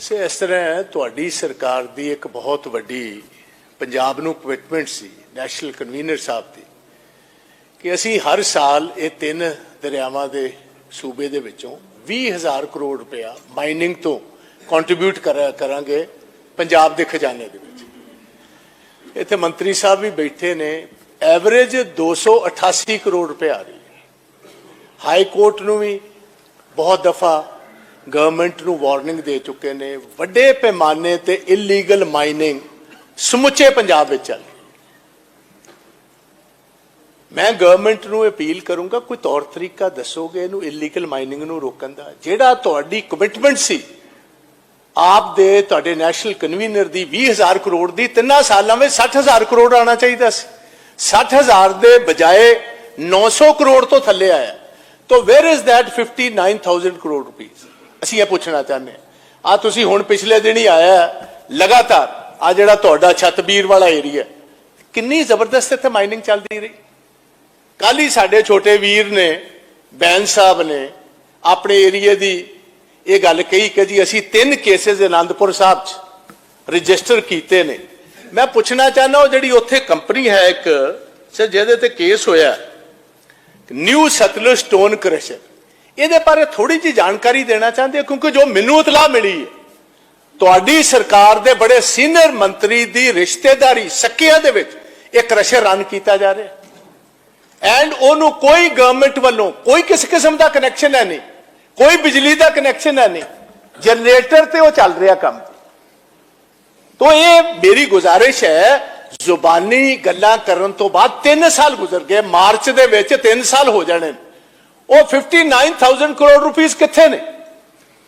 ਸੇ ਇਸ ਤਰ੍ਹਾਂ ਤੁਹਾਡੀ ਸਰਕਾਰ ਦੀ ਇੱਕ ਬਹੁਤ ਵੱਡੀ ਪੰਜਾਬ ਨੂੰ ਕਮਿਟਮੈਂਟ ਸੀ ਨੈਸ਼ਨਲ ਕਨਵੀਨਰ ਸਾਹਿਬ ਦੀ, ਕਿ ਅਸੀਂ ਹਰ ਸਾਲ ਇਹ ਤਿੰਨ ਦਰਿਆਵਾਂ ਦੇ ਸੂਬੇ ਦੇ ਵਿੱਚੋਂ 20000 ਕਰੋੜ ਰੁਪਇਆ ਮਾਈਨਿੰਗ ਤੋਂ ਕੰਟਰੀਬਿਊਟ ਕਰਾਂਗੇ ਪੰਜਾਬ ਦੇ ਖਜ਼ਾਨੇ ਦੇ ਵਿੱਚ। ਇੱਥੇ ਮੰਤਰੀ ਸਾਹਿਬ ਵੀ ਬੈਠੇ ਨੇ ਐਵਰੇਜ 288 ਕਰੋੜ ਰੁਪਇਆ ਆ ਰਹੀ ਹੈ। ਹਾਈ ਕੋਰਟ ਨੂੰ ਵੀ ਬਹੁਤ ਦਫਾ ਗਵਰਨਮੈਂਟ ਨੂੰ ਵਾਰਨਿੰਗ ਦੇ ਚੁੱਕੇ ਨੇ, ਵੱਡੇ ਪੈਮਾਨੇ ਤੇ ਇਲੀਗਲ ਮਾਈਨਿੰਗ ਸਮੁੱਚੇ ਪੰਜਾਬ ਵਿੱਚ ਚੱਲ ਮੈਂ ਗਵਰਨਮੈਂਟ ਨੂੰ ਅਪੀਲ ਕਰੂੰਗਾ, ਕੋਈ ਤੌਰ ਤਰੀਕਾ ਦੱਸੋਗੇ ਇਹਨੂੰ ਇਲੀਗਲ ਮਾਈਨਿੰਗ ਨੂੰ ਰੋਕਣ ਦਾ? ਜਿਹੜਾ ਤੁਹਾਡੀ ਕਮਿਟਮੈਂਟ ਸੀ, ਆਪ ਦੇ ਤੁਹਾਡੇ ਨੈਸ਼ਨਲ ਕਨਵੀਨਰ ਦੀ 20000 ਕਰੋੜ ਦੀ, ਤਿੰਨਾਂ ਸਾਲਾਂ ਵਿੱਚ 60000 ਕਰੋੜ ਆਣਾ ਚਾਹੀਦਾ ਸੀ। 60000 ਦੇ ਬਜਾਏ 900 ਕਰੋੜ ਤੋਂ ਥੱਲੇ ਆਇਆ। ਤਾਂ where is that 59000 crore rupees ਅਸੀਂ ਇਹ ਪੁੱਛਣਾ ਚਾਹੁੰਦੇ ਹਾਂ। ਆ ਤੁਸੀਂ ਹੁਣ ਪਿਛਲੇ ਦਿਨ ਹੀ ਆਇਆ ਲਗਾਤਾਰ। ਆ ਜਿਹੜਾ ਤੁਹਾਡਾ ਛਤਬੀਰ ਵਾਲਾ ਏਰੀਆ ਕਿੰਨੀ ਜ਼ਬਰਦਸਤ ਇੱਥੇ ਮਾਈਨਿੰਗ ਚੱਲਦੀ ਰਹੀ। ਕੱਲ ਹੀ ਸਾਡੇ ਛੋਟੇ ਵੀਰ ਨੇ ਬੈਂਸ ਸਾਹਿਬ ਨੇ ਆਪਣੇ ਏਰੀਏ ਦੀ ਇਹ ਗੱਲ ਕਹੀ ਕਿ ਜੀ ਅਸੀਂ ਤਿੰਨ ਕੇਸਿਸ ਅਨੰਦਪੁਰ ਸਾਹਿਬ 'ਚ ਰਜਿਸਟਰ ਕੀਤੇ ਨੇ। ਮੈਂ ਪੁੱਛਣਾ ਚਾਹੁੰਦਾ ਉਹ ਜਿਹੜੀ ਉੱਥੇ ਕੰਪਨੀ ਹੈ ਇੱਕ, ਸਰ ਜਿਹਦੇ ਤੇ ਕੇਸ ਹੋਇਆ ਨਿਊ ਸਤਲੁਜ ਸਟੋਨ ਕ੍ਰਸ਼ਰ ਇਹਦੇ ਬਾਰੇ ਥੋੜੀ ਜਿਹੀ ਜਾਣਕਾਰੀ ਦੇਣਾ ਚਾਹੁੰਦੇ ਹਾਂ? ਕਿਉਂਕਿ ਜੋ ਮੈਨੂੰ ਇਤਲਾਹ ਮਿਲੀ ਹੈ, ਤੁਹਾਡੀ ਸਰਕਾਰ ਦੇ ਬੜੇ ਸੀਨੀਅਰ ਮੰਤਰੀ ਦੀ ਰਿਸ਼ਤੇਦਾਰੀ ਸੱਕਿਆਂ ਦੇ ਵਿੱਚ ਇਹ ਕ੍ਰਸ਼ਰ ਰਨ ਕੀਤਾ ਜਾ ਰਿਹਾ ਐਂਡ ਉਹਨੂੰ ਕੋਈ ਗਵਰਨਮੈਂਟ ਵੱਲੋਂ ਕੋਈ ਕਿਸੇ ਕਿਸਮ ਦਾ ਕਨੈਕਸ਼ਨ ਹੈ ਨਹੀਂ, ਕੋਈ ਬਿਜਲੀ ਦਾ ਕਨੈਕਸ਼ਨ ਹੈ ਨਹੀਂ ਜਨਰੇਟਰ ਤੇ ਉਹ ਚੱਲ ਰਿਹਾ ਕੰਮ। ਤੋ ਇਹ ਮੇਰੀ ਗੁਜ਼ਾਰਿਸ਼ ਹੈ, ਜ਼ੁਬਾਨੀ ਗੱਲਾਂ ਕਰਨ ਤੋਂ ਬਾਅਦ 3 ਸਾਲ ਗੁਜ਼ਰ ਗਏ, ਮਾਰਚ ਦੇ ਵਿੱਚ 3 ਸਾਲ ਹੋ ਜਾਣੇ ਉਹ 59000 ਕਰੋੜ ਰੁਪੀਸ ਕਿੱਥੇ ਨੇ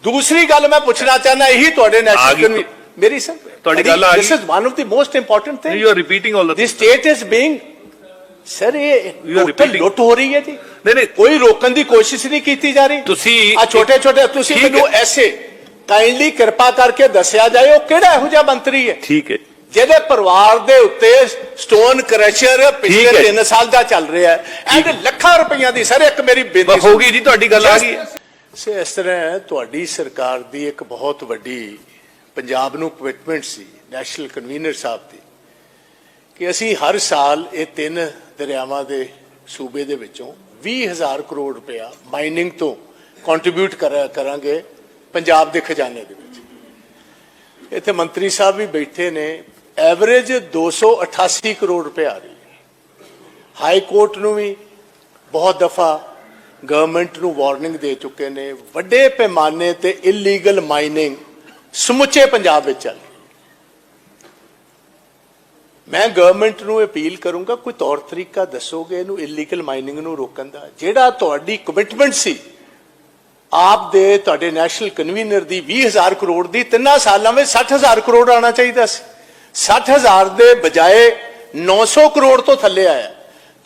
ਦੂਸਰੀ ਗੱਲ ਮੈਂ ਪੁੱਛਣਾ ਚਾਹਨਾ ਇਹੀ ਤੁਹਾਡੇ ਆ ਨੈਸ਼ਨਲ ਗਈ। ਕਨਵੀ ਮੇਰੀ ਸਰ ਤੁਹਾਡੀ ਗੱਲ ਆ ਦਿਸ ਗਈ। Is one of the most important thing You are repeating all the the state is being sir ਇਹ You are ਟੋਟਲ repeating. ਲੁੱਟ ਹੋ ਰਹੀ ਹੈ ਜੀ ਨਹੀਂ ਨਹੀਂ ਕੋਈ ਰੋਕਣ ਦੀ ਕੋਸ਼ਿਸ਼ ਨਹੀਂ ਕੀਤੀ ਜਾ ਰਹੀ ਤੁਸੀਂ- ਆ ਛੋਟੇ ਛੋਟੇ ਤੁਸੀਂ ਠੀਕ ਹੈ। ਮੈਨੂੰ ਐਸੇ ਕਾਈਂਡਲੀ ਕਿਰਪਾ ਕਰਕੇ ਦੱਸਿਆ ਜਾਏ ਉਹ ਕਿਹੜਾ ਇਹੋ ਜਿਹਾ ਮੰਤਰੀ ਹੈ ਠੀਕ ਹੈ ਜਿਹਦੇ ਪਰਿਵਾਰ ਦੇ ਉੱਤੇ ਸਟੋਨ ਕ੍ਰਸ਼ਰ ਪਿਛਲੇ ਹੈ। 3 ਸਾਲ ਦਾ ਚੱਲ ਰਿਹਾ ਹੈ। ਐਂਡ ਲੱਖਾਂ ਰੁਪਈਆ ਦੀ ਸਰ ਇੱਕ ਮੇਰੀ ਬੇਨਤੀ ਹੋ ਗਈ ਜੀ ਤੁਹਾਡੀ ਗੱਲ ਆ ਗਈ। ਸੇ ਇਸ ਤਰ੍ਹਾਂ ਤੁਹਾਡੀ ਸਰਕਾਰ ਦੀ ਇੱਕ ਬਹੁਤ ਵੱਡੀ ਪੰਜਾਬ ਨੂੰ ਕਮਿਟਮੈਂਟ ਸੀ ਨੈਸ਼ਨਲ ਕਨਵੀਨਰ ਸਾਹਿਬ ਦੀ ਕਿ ਅਸੀਂ ਹਰ ਸਾਲ ਇਹ ਤਿੰਨ ਦਰਿਆਵਾਂ ਦੇ ਸੂਬੇ ਦੇ ਵਿੱਚੋਂ 20000 ਕਰੋੜ ਰੁਪਇਆ ਮਾਈਨਿੰਗ ਤੋਂ ਕੰਟਰੀਬਿਊਟ ਕਰਾਂਗੇ ਪੰਜਾਬ ਦੇ ਖਜ਼ਾਨੇ ਦੇ ਵਿੱਚ। ਇੱਥੇ ਮੰਤਰੀ ਸਾਹਿਬ ਵੀ ਬੈਠੇ ਨੇ ਐਵਰੇਜ 288 ਕਰੋੜ ਰੁਪਏ ਆ ਰਹੀ ਹੈ ਹਾਈ ਕੋਰਟ ਨੂੰ ਵੀ ਬਹੁਤ ਦਫਾ ਗਵਰਨਮੈਂਟ ਨੂੰ ਵਾਰਨਿੰਗ ਦੇ ਚੁੱਕੇ ਨੇ। ਵੱਡੇ ਪੈਮਾਨੇ ਤੇ ਇਲੀਗਲ ਮਾਈਨਿੰਗ ਸਮੁੱਚੇ ਪੰਜਾਬ ਵਿੱਚ ਚੱਲ ਰਹੀ ਮੈਂ ਗਵਰਨਮੈਂਟ ਨੂੰ ਅਪੀਲ ਕਰੂੰਗਾ, ਕੋਈ ਤੌਰ ਤਰੀਕਾ ਦੱਸੋਗੇ ਇਹਨੂੰ ਇਲੀਗਲ ਮਾਈਨਿੰਗ ਨੂੰ ਰੋਕਣ ਦਾ? ਜਿਹੜਾ ਤੁਹਾਡੀ ਕਮਿਟਮੈਂਟ ਸੀ, ਆਪ ਦੇ, ਤੁਹਾਡੇ ਨੈਸ਼ਨਲ ਕਨਵੀਨਰ ਦੀ 20000 ਕਰੋੜ ਦੀ, ਤਿੰਨਾਂ ਸਾਲਾਂ ਵਿੱਚ 60000 ਕਰੋੜ ਆਣਾ ਚਾਹੀਦਾ ਸੀ। 60000 ਦੇ ਬਜਾਏ 900 ਕਰੋੜ ਤੋਂ ਥੱਲੇ ਆਇਆ।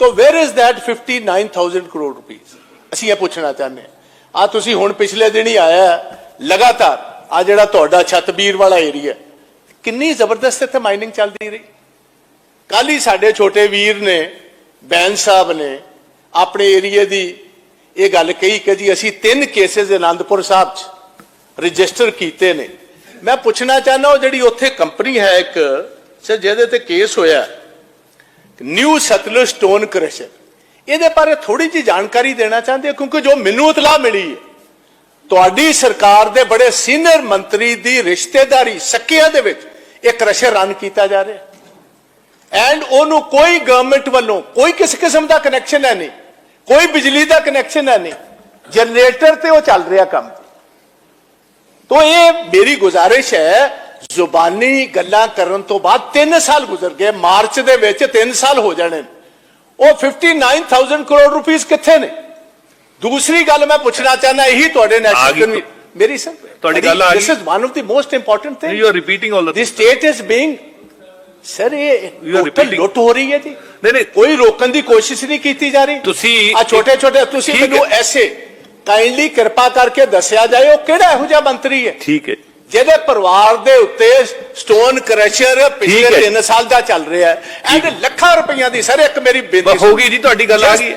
ਤਾਂ where is that 59000 crore rupees ਅਸੀਂ ਇਹ ਪੁੱਛਣਾ ਚਾਹੁੰਦੇ ਹਾਂ। ਆ ਤੁਸੀਂ ਹੁਣ ਪਿਛਲੇ ਦਿਨ ਹੀ ਆਇਆ ਲਗਾਤਾਰ। ਆ ਜਿਹੜਾ ਤੁਹਾਡਾ ਛਤਬੀਰ ਵਾਲਾ ਏਰੀਆ ਕਿੰਨੀ ਜ਼ਬਰਦਸਤ ਇੱਥੇ ਮਾਈਨਿੰਗ ਚੱਲਦੀ ਰਹੀ। ਕੱਲ ਹੀ ਸਾਡੇ ਛੋਟੇ ਵੀਰ ਨੇ ਬੈਂਸ ਸਾਹਿਬ ਨੇ, ਆਪਣੇ ਏਰੀਏ ਦੀ ਇਹ ਗੱਲ ਕਹੀ ਕਿ ਜੀ ਅਸੀਂ ਤਿੰਨ ਕੇਸਿਸ ਅਨੰਦਪੁਰ ਸਾਹਿਬ 'ਚ ਰਜਿਸਟਰ ਕੀਤੇ ਨੇ। ਮੈਂ ਪੁੱਛਣਾ ਚਾਹੁੰਦਾ ਉਹ ਜਿਹੜੀ ਉੱਥੇ ਕੰਪਨੀ ਹੈ ਇੱਕ ਸਰ ਜਿਹਦੇ ਤੇ ਕੇਸ ਹੋਇਆ, ਨਿਊ ਸਤਲੁਜ ਸਟੋਨ ਕ੍ਰਸ਼ਰ। ਇਹਦੇ ਬਾਰੇ ਥੋੜੀ ਜਿਹੀ ਜਾਣਕਾਰੀ ਦੇਣਾ ਚਾਹੁੰਦੇ ਕਿਉਂਕਿ ਜੋ ਮੈਨੂੰ ਇਤਲਾਹ ਮਿਲੀ ਹੈ, ਤੁਹਾਡੀ ਸਰਕਾਰ ਦੇ ਬੜੇ ਸੀਨੀਅਰ ਮੰਤਰੀ ਦੀ ਰਿਸ਼ਤੇਦਾਰੀ ਸੱਕਿਆਂ ਦੇ ਵਿੱਚ ਇਹ ਕ੍ਰਸ਼ਰ ਰਨ ਕੀਤਾ ਜਾ ਰਿਹਾ ਐਂਡ ਉਹਨੂੰ ਕੋਈ ਗਵਰਨਮੈਂਟ ਵੱਲੋਂ ਕੋਈ ਕਿਸੇ ਕਿਸਮ ਦਾ ਕਨੈਕਸ਼ਨ ਹੈ ਨਹੀਂ, ਕੋਈ ਬਿਜਲੀ ਦਾ ਕਨੈਕਸ਼ਨ ਹੈ ਨਹੀਂ। ਜਨਰੇਟਰ ਤੇ ਉਹ ਚੱਲ ਰਿਹਾ ਕੰਮ। ਤੋ ਇਹ ਮੇਰੀ ਗੁਜ਼ਾਰਿਸ਼ ਹੈ ਜ਼ੁਬਾਨੀ ਗੱਲਾਂ ਕਰਨ ਤੋਂ ਬਾਅਦ 3 ਸਾਲ ਗੁਜ਼ਰ ਗਏ ਮਾਰਚ ਦੇ ਵਿੱਚ 3 ਸਾਲ ਹੋ ਜਾਣੇ ਨੇ। ਉਹ 59000 ਕਰੋੜ ਰੁਪੀਸ ਕਿੱਥੇ ਨੇ ਦੂਸਰੀ ਗੱਲ ਮੈਂ ਪੁੱਛਣਾ ਚਾਹੁੰਦਾ ਇਹੀ ਤੁਹਾਡੇ ਆ ਨੈਸ਼ਨਲ ਗਈ। ਕਨਵੀ ਮੇਰੀ ਸਰ ਤੁਹਾਡੀ ਗੱਲ ਆ ਦਿਸ ਗਈ। Is one of the most important thing You are repeating all the the state is being sir ਇਹ You are ਟੋਟਲ repeating. ਲੁੱਟ ਹੋ ਰਹੀ ਹੈ ਜੀ ਨਹੀਂ ਨਹੀਂ ਕੋਈ ਰੋਕਣ ਦੀ ਕੋਸ਼ਿਸ਼ ਨਹੀਂ ਕੀਤੀ ਜਾ ਰਹੀ ਤੁਸੀਂ- ਆ ਛੋਟੇ ਛੋਟੇ ਤੁਸੀਂ ਠੀਕ ਹੈ। ਮੈਨੂੰ ਐਸੇ ਕਾਈਂਡਲੀ ਕਿਰਪਾ ਕਰਕੇ ਦੱਸਿਆ ਜਾਏ ਉਹ ਕਿਹੜਾ ਇਹੋ ਜਿਹਾ ਮੰਤਰੀ ਹੈ? ਠੀਕ ਹੈ। ਜਿਹਦੇ ਪਰਿਵਾਰ ਦੇ ਉੱਤੇ ਸਟੋਨ ਕ੍ਰਸ਼ਰ ਪਿਛਲੇ ਹੈ। 3 ਸਾਲ ਦਾ ਚੱਲ ਰਿਹਾ ਹੈ। ਐਂਡ ਲੱਖਾਂ ਰੁਪਈਆ ਦੀ ਸਰ ਇੱਕ ਮੇਰੀ ਬੇਨਤੀ ਬਸ ਹੋ ਗਈ ਜੀ ਤੁਹਾਡੀ ਗੱਲ ਆ ਗਈ।